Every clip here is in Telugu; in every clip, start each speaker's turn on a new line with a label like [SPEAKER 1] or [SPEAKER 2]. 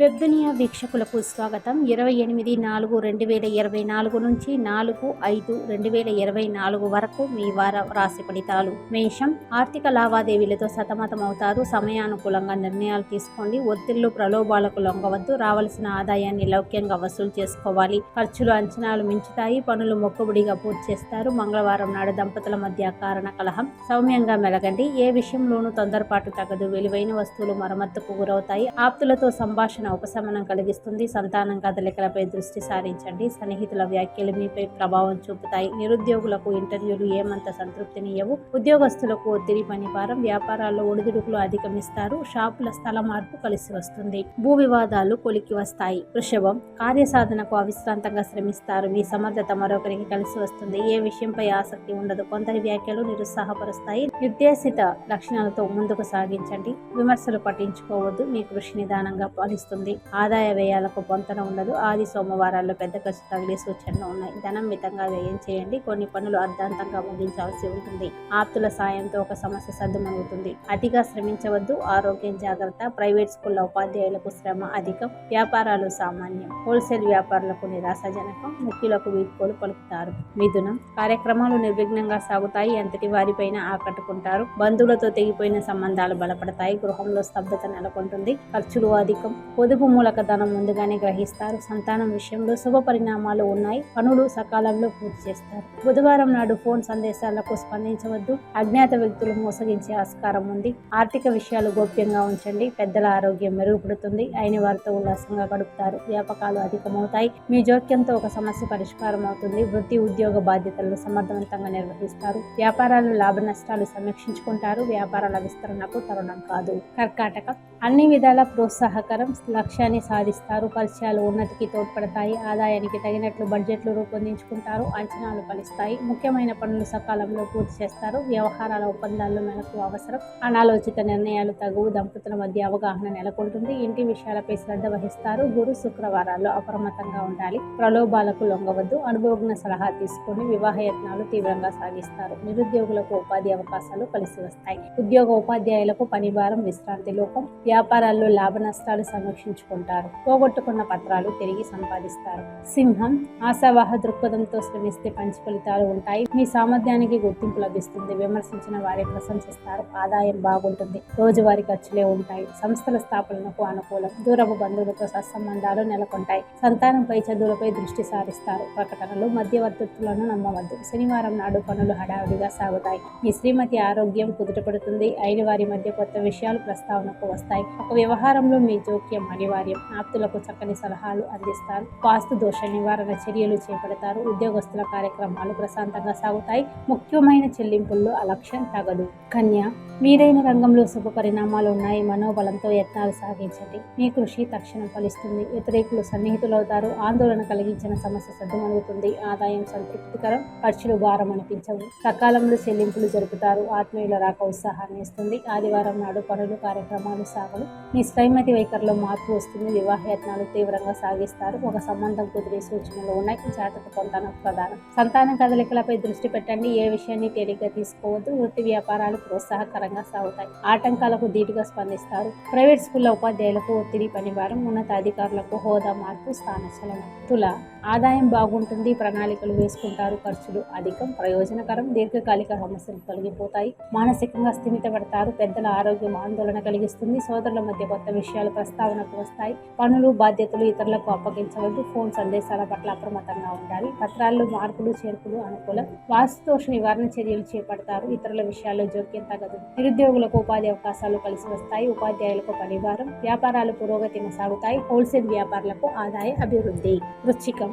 [SPEAKER 1] వెబ్దునియా వీక్షకులకు స్వాగతం. ఇరవై ఎనిమిది నాలుగు రెండు వేల ఇరవై నాలుగు నుంచి నాలుగు ఐదు రెండు వేల ఇరవై నాలుగు వరకు మీ వార రాశి ఫలితాలు. మేషం ఆర్థిక లావాదేవీలతో సతమతమవుతారు. సమయానుకూలంగా నిర్ణయాలు తీసుకోండి. ఒత్తిళ్ళు ప్రలోభాలకు లొంగవద్దు. రావాల్సిన ఆదాయాన్ని లౌక్యంగా వసూలు చేసుకోవాలి. ఖర్చులు అంచనాలు మించుతాయి. పనులు మొక్కుబడిగా పూర్తి చేస్తారు. మంగళవారం నాడు దంపతుల మధ్య కారణ కలహం. సౌమ్యంగా మెలగండి. ఏ విషయంలోనూ తొందరపాటు తగదు విలువైన వస్తువులు మరమ్మత్తుకు గురవుతాయి. ఆప్తులతో సంభాషణ ఉపశమనం కలిగిస్తుంది. సంతానం కదలికలపై దృష్టి సారించండి. సన్నిహితుల వ్యాఖ్యలు మీపై ప్రభావం చూపుతాయి. నిరుద్యోగులకు ఇంటర్వ్యూలు ఏమంత సంతృప్తినియవు ఉద్యోగస్తులకు ఒత్తిడి పనిభారం వ్యాపారాల్లో ఒడిదుడుకులు అధిగమిస్తారు. షాపుల స్థల మార్పు కలిసి వస్తుంది. భూ వివాదాలు కొలికి వస్తాయి. వృషభం కార్యసాధనకు అవిశ్రాంతంగా శ్రమిస్తారు. మీ సమర్థత మరొకరికి కలిసి వస్తుంది. ఏ విషయంపై ఆసక్తి ఉండదు. కొందరి వ్యాఖ్యలు నిరుత్సాహపరుస్తాయి. నిర్దేశిత లక్షణాలతో ముందుకు సాగించండి. విమర్శలు పట్టించుకోవద్దు. మీ కృషి నిదానంగా పాలిస్తుంది వస్తుంది ఆదాయ వ్యయాలకు పొంతన ఉండదు. ఆది సోమవారాల్లో పెద్ద ఖర్చు తగిలే సూచనలు ఉన్నాయి. ధనం మితంగా వ్యయం చేయండి. కొన్ని పనులు అర్ధాంతంగా ముగించాల్సి ఉంటుంది. ఆప్తుల సాయంతో ఒక సమస్య సర్దుమవుతుంది అతిగా శ్రమించవద్దు. ఆరోగ్యం జాగ్రత్త. ప్రైవేట్ స్కూళ్ళ ఉపాధ్యాయులకు శ్రమ అధికం. వ్యాపారాలు సామాన్యం. హోల్సేల్ వ్యాపారులకు నిరాశాజనకం. ముఖ్యులకు వీడ్కోలు పలుకుతారు. మిథునం. కార్యక్రమాలు నిర్విఘ్నంగా సాగుతాయి. ఎంతటి వారిపైన ఆకట్టుకుంటారు. బంధువులతో తెగిపోయిన సంబంధాలు బలపడతాయి. గృహంలో స్తబ్దత నెలకొంటుంది. ఖర్చులు అధికం. పొదుపు మూలక ధనం ముందుగానే గ్రహిస్తారు. సంతానం విషయంలో శుభ పరిణామాలు ఉన్నాయి. పనులు సకాలంలో పూర్తి చేస్తారు. బుధవారం నాడు ఫోన్ సందేశాలకు స్పందించవద్దు. అజ్ఞాత వ్యక్తులు మోసగించే ఆస్కారం ఉంది. ఆర్థిక విషయాలు గోప్యంగా ఉంచండి. పెద్దల ఆరోగ్యం మెరుగుపడుతుంది. అయిన వారితో ఉల్లాసంగా గడుపుతారు. వ్యాపకాలు అధికమవుతాయి. మీ జోక్యంతో ఒక సమస్య పరిష్కారం అవుతుంది. వృత్తి ఉద్యోగ బాధ్యతలను సమర్థవంతంగా నిర్వహిస్తారు. వ్యాపారాలు లాభ నష్టాలు సమీక్షించుకుంటారు. వ్యాపారాల విస్తరణకు తరుణం కాదు. కర్కాటక అన్ని విధాల ప్రోత్సాహకరం. లక్ష్యాన్ని సాధిస్తారు. పరిచయాలు ఉన్నతికి తోడ్పడతాయి. ఆదాయానికి తగినట్లు బడ్జెట్లు రూపొందించుకుంటారు. అంచనాలు ఫలిస్తాయి. ముఖ్యమైన పనులు సకాలంలో పూర్తి చేస్తారు. వ్యవహారాల ఒప్పందాల్లో మనకు అవసరం. అనాలోచిత నిర్ణయాలు తగువు దంపతుల మధ్య అవగాహన నెలకొంటుంది. ఇంటి విషయాలపై శ్రద్ధ వహిస్తారు. గురు శుక్రవారాల్లో అప్రమత్తంగా ఉండాలి. ప్రలోభాలకు లొంగవద్దు. అనుభవజ్ఞ సలహా తీసుకొని వివాహ యత్నాలు తీవ్రంగా సాగిస్తారు. నిరుద్యోగులకు ఉపాధి అవకాశాలు కలిసి వస్తాయి ఉద్యోగ ఉపాధ్యాయులకు పనిభారం విశ్రాంతి లోపం వ్యాపారాల్లో లాభ నష్టాలు రక్షించుకుంటారు పోగొట్టుకున్న పత్రాలు తిరిగి సంపాదిస్తారు. సింహం ఆశావాహ దృక్పథంతో శ్రమిస్తే మంచి ఫలితాలు ఉంటాయి. మీ సామర్థ్యానికి గుర్తింపు లభిస్తుంది. విమర్శించిన వారి ప్రశంసిస్తారు. ఆదాయం బాగుంటుంది. రోజువారి ఖర్చులే ఉంటాయి. సంస్థల స్థాపనకు అనుకూలం. దూరపు బంధువులతో సత్సంబంధాలు నెలకొంటాయి. సంతానంపై చదువులపై దృష్టి సారిస్తారు. ప్రకటనలు మధ్యవర్తిత్తులను నమ్మవద్దు. శనివారం నాడు పనులు హడావిడిగా సాగుతాయి. మీ శ్రీమతి ఆరోగ్యం కుదుటపడుతుంది. అయిన వారి మధ్య కొత్త విషయాలు ప్రస్తావనకు వస్తాయి. ఒక వ్యవహారంలో మీ జోక్యం అనివార్యం. ఆప్తులకు చక్కని సలహాలు అందిస్తారు. వాస్తు దోష నివారణ చర్యలు చేపడతారు. ఉద్యోగస్తుల కార్యక్రమాలు ప్రశాంతంగా సాగుతాయి. ముఖ్యమైన చెల్లింపుల్లో అలక్ష్యం తగదు. కన్య మీరైన రంగంలో శుభ పరిణామాలు ఉన్నాయి. మనోబలంతో యత్నాలు సాగించండి. మీ కృషి తక్షణం ఫలిస్తుంది. వ్యతిరేకులు సన్నిహితులవుతారు. ఆందోళన కలిగించిన సమస్య సద్దుమణుగుతుంది. ఆదాయం సంతృప్తికరం. ఖర్చులు భారం అనిపించవు. సకాలంలో చెల్లింపులు జరుపుతారు. ఆత్మీయుల రాక ఉత్సాహాన్ని ఇస్తుంది. ఆదివారం నాడు పనులు కార్యక్రమాలు సాగలు మీ శ్రైమతి వైఖరిలో మార్పు వస్తుంది. వివాహ యత్నాలు తీవ్రంగా సాగిస్తారు. ఒక సంబంధం కుదిరే సూచనలు ఉన్నాయి. జాతక పొందడం ప్రధానం. సంతాన కదలికలపై దృష్టి పెట్టండి. ఏ విషయాన్ని తేలిగ్గా తీసుకోవద్దు. వృత్తి వ్యాపారాలు ప్రోత్సాహకరంగా సాగుతాయి. ఆటంకాలకు ధీటుగా స్పందిస్తారు. ప్రైవేట్ స్కూళ్ళ ఉపాధ్యాయులకు ఒత్తిడి పనివారం. ఉన్నతాధికారులకు హోదా మార్పు స్థానచలనం. తుల ఆదాయం బాగుంటుంది ప్రణాళికలు వేసుకుంటారు ఖర్చులు అధికం ప్రయోజనకరం దీర్ఘకాలిక సమస్యలు తొలగిపోతాయి. మానసికంగా స్థిమితపడతారు పెద్దల ఆరోగ్యం ఆందోళన కలిగిస్తుంది సోదరుల మధ్య కొత్త విషయాలు ప్రస్తావనకు వస్తాయి. పనులు బాధ్యతలు ఇతరులకు అప్పగించవద్దు ఫోన్ సందేశాల పట్ల అప్రమత్తంగా ఉండాలి. పత్రాల్లో మార్పులు చేర్పులు అనుకూలం. వాస్తుదోష నివారణ చర్యలు చేపడతారు. ఇతరుల విషయాల్లో జోక్యం తగదు నిరుద్యోగులకు ఉపాధి అవకాశాలు కలిసి వస్తాయి. ఉపాధ్యాయులకు పరివారం వ్యాపారాలు పురోగతిని సాగుతాయి హోల్సేల్ వ్యాపారులకు ఆదాయ అభివృద్ధి. వృచ్చికం.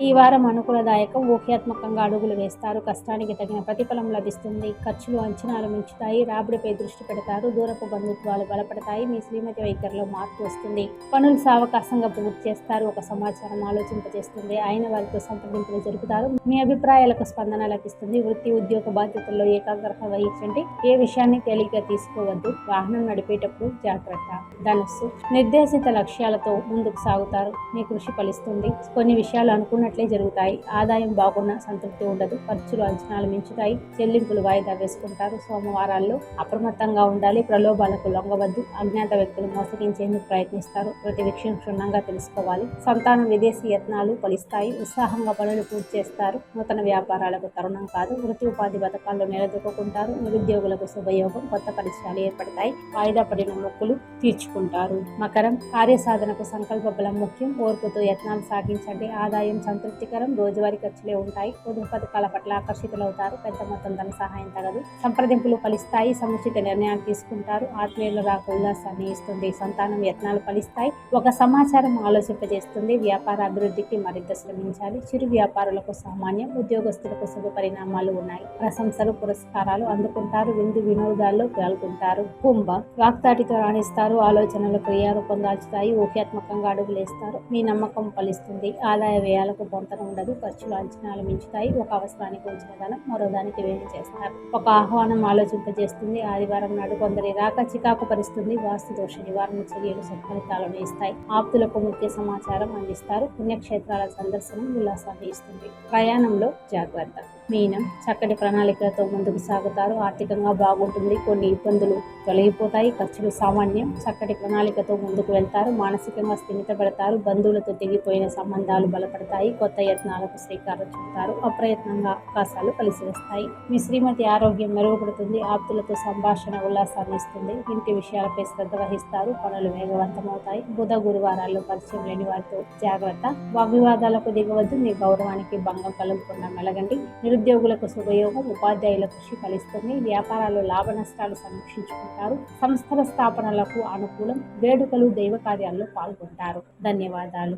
[SPEAKER 1] ఈ వారం అనుకూలదాయకం ఊహ్యాత్మకంగా అడుగులు వేస్తారు. కష్టానికి తగిన ప్రతిఫలం లభిస్తుంది. ఖర్చులు అంచనాలు మించుతాయి. రాబడిపై దృష్టి పెడతారు. దూరపు బంధుత్వాలు బలపడతాయి. మీ శ్రీమతి వైఖరిలో మార్పు వస్తుంది. పనులు సావకాశంగా పూర్తి చేస్తారు. ఒక సమాచారం ఆలోచింపజేస్తుంది. అయిన వారితో సంప్రదింపులు జరుపుతారు. మీ అభిప్రాయాలకు స్పందన లభిస్తుంది. వృత్తి ఉద్యోగ బాధ్యతల్లో ఏకాగ్రత వహించండి. ఏ విషయాన్ని తేలిగ్గా తీసుకోవద్దు. వాహనం నడిపేటప్పుడు జాగ్రత్త. ధనుస్సు. నిర్దేశిత లక్ష్యాలతో ముందుకు సాగుతారు. మీ కృషి ఫలిస్తుంది. కొన్ని విషయాలు అనుకున్న అనుకున్నట్లే జరుగుతాయి. ఆదాయం బాగున్నా సంతృప్తి ఉండదు. ఖర్చులు అంచనాలు మించుతాయి. చెల్లింపులు వాయిదా వేసుకుంటారు. సోమవారాల్లో అప్రమత్తంగా ఉండాలి. ప్రలోభాలకు లొంగవద్దు. అజ్ఞాత వ్యక్తులు మోసగించేందుకు ప్రయత్నిస్తారు. ప్రతి విషయం క్షుణ్ణంగా తెలుసుకోవాలి. సంతానం విదేశీ యత్నాలు ఫలిస్తాయి. ఉత్సాహంగా పనులు పూర్తి చేస్తారు. నూతన వ్యాపారాలకు తరుణం కాదు. వృత్తి ఉపాధి పథకాల్లో నిలదొక్కుంటారు నిరుద్యోగులకు శుభయోగం కొత్త పరిచయాలు ఏర్పడతాయి. వాయిదా పడిన మొక్కులు తీర్చుకుంటారు. మకరం కార్యసాధనకు సంకల్ప బలం ముఖ్యం. ఓర్పుతో యత్నాలు సాగించండి. ఆదాయం సంతృప్తికరం. రోజువారీ ఖర్చులే ఉంటాయి. పొదుపు పథకాల పట్ల ఆకర్షితులవుతారు. పెద్ద మొత్తం ధన సహాయం తగదు. సంప్రదింపులు ఫలిస్తాయి. సముచిత నిర్ణయాలు తీసుకుంటారు. ఆత్మీయులు రాక ఉల్లాసాన్ని ఇస్తుంది. సంతానం యత్నాలు ఫలిస్తాయి. ఒక సమాచారం ఆలోచింపజేస్తుంది. వ్యాపార అభివృద్ధికి మరింత శ్రమించాలి. చిరు వ్యాపారులకు సామాన్యం ఉద్యోగస్తులకు శుభ పరిణామాలు ఉన్నాయి. ప్రశంసలు పురస్కారాలు అందుకుంటారు. విందు వినోదాల్లో పాల్గొంటారు. కుంభ వాక్తాటితో రాణిస్తారు. ఆలోచనలు క్రియారూపం దాల్చుతాయి. ఊహ్యాత్మకంగా అడుగులేస్తారు. మీ నమ్మకం ఫలిస్తుంది. ఆదాయ వ్యయాలకు పొంతన ఉండదు. ఖర్చులు అంచనాలు మించుతాయి. ఒక అవసరానికి ఉంచిన ధనం మరో దానికి వేడి చేస్తారు. ఒక ఆహ్వానం ఆలోచింపజేస్తుంది. ఆదివారం నాడు కొందరి రాక చికాకు పరిస్తుంది. వాస్తు దోష నివారణ చర్యలు సత్ఫలితాలను ఇస్తాయి. ఆప్తులకు ముఖ్య సమాచారం అందిస్తారు. పుణ్యక్షేత్రాల సందర్శనం ఉల్లాసాన్ని ఇస్తుంది. ప్రయాణంలో జాగ్రత్త. మీనం చక్కటి ప్రణాళికలతో ముందుకు సాగుతారు. ఆర్థికంగా బాగుంటుంది. కొన్ని ఇబ్బందులు తొలగిపోతాయి. ఖర్చులు సామాన్యం. చక్కటి ప్రణాళికతో ముందుకు వెళ్తారు. మానసికంగా స్థిమితపడతారు. బంధువులతో తెగిపోయిన సంబంధాలు బలపడతాయి. కొత్త యత్నాలకు శ్రీకారం చుడతారు. అప్రయత్నంగా అవకాశాలు కలిసి వస్తాయి. మీ శ్రీమతి ఆరోగ్యం మెరుగుపడుతుంది. ఆప్తులతో సంభాషణ ఉల్లాసాన్ని ఇస్తుంది. ఇంటి విషయాలపై శ్రద్ధ వహిస్తారు. పనులు వేగవంతమవుతాయి. బుధ గురువారాల్లో పరిచయం లేని వారితో జాగ్రత్త. వాగ్వివాదాలకు దిగవద్దు. మీ గౌరవానికి భంగం కలుగకుండా మెలగండి. నిరుద్యోగులకు శుభయోగం ఉపాధ్యాయుల కృషి ఫలిస్తుంది. వ్యాపారాలు లాభ నష్టాలు సమీక్షించుకుంటారు. సంస్థల స్థాపనలకు అనుకూలం వేడుకలు దైవ కార్యాల్లో పాల్గొంటారు. ధన్యవాదాలు.